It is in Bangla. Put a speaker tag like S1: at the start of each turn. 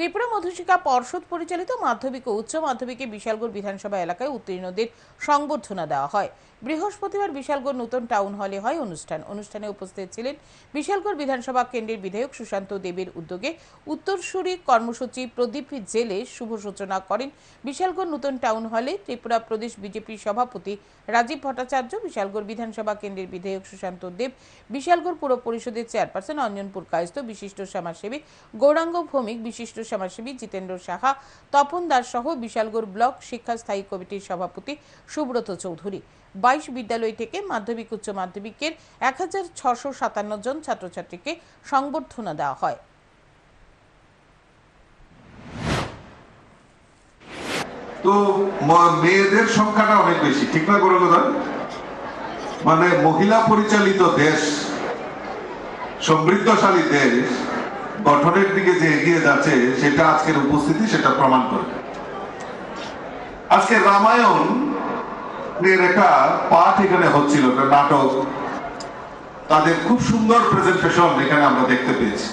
S1: ত্রিপুরা মধুশিকা পর্ষদ পরিচালিত মাধ্যমিক ও উচ্চ মাধ্যমিকে বিশালগড় বিধানসভা এলাকায় উত্তীর্ণদের সংবর্ধনা দেওয়া হয়। বৃহস্পতিবার বিশালগড় নতুন টাউন হলে হয় অনুষ্ঠান। অনুষ্ঠানে উপস্থিত ছিলেন বিশালগড় বিধানসভা কেন্দ্রের বিধায়ক সুশান্ত দেবের উদ্যোগে উত্তরসূরি কর্মসূচি প্রদীপ জেলে শুভ সূচনা করেন বিশালগড় নতুন টাউন হলে ত্রিপুরা প্রদেশ বিজেপি সভাপতি রাজীব ভট্টাচার্য, বিশালগড় বিধানসভা কেন্দ্রের বিধায়ক সুশান্ত দেব, বিশালগড় পুর পরিষদের চেয়ারপারসন অঞ্জনপুর কায়স্থ বিশিষ্ট সমাজসেবী গৌরাঙ্গ ভৌমিক, বিশিষ্ট সমাজসেবী জিতেন্দ্র সাহা, তপন দাস সহ বিশালগড় ব্লক শিক্ষা স্থায়ী কমিটির সভাপতি সুব্রত চৌধুরী। বাইশ বিদ্যালয় থেকে মাধ্যমিক, উচ্চ মাধ্যমিকের এক জন ছাত্রছাত্রীকে সংবর্ধনা দেওয়া হয়।
S2: তো মেয়েদের সংখ্যাটা অনেক বেশি, ঠিক না করে কথা মানে মহিলা পরিচালিত দেশ, সমৃদ্ধশালী দেশ, গঠনের দিকে যে এগিয়ে যাচ্ছে, সেটা আজকের উপস্থিতি, সেটা প্রমাণ করে। আজকে রামায়ণ এর একটা পাঠ এখানে হচ্ছিল, একটা নাটক, তাদের খুব সুন্দর প্রেজেন্টেশন এখানে আমরা দেখতে পেয়েছি।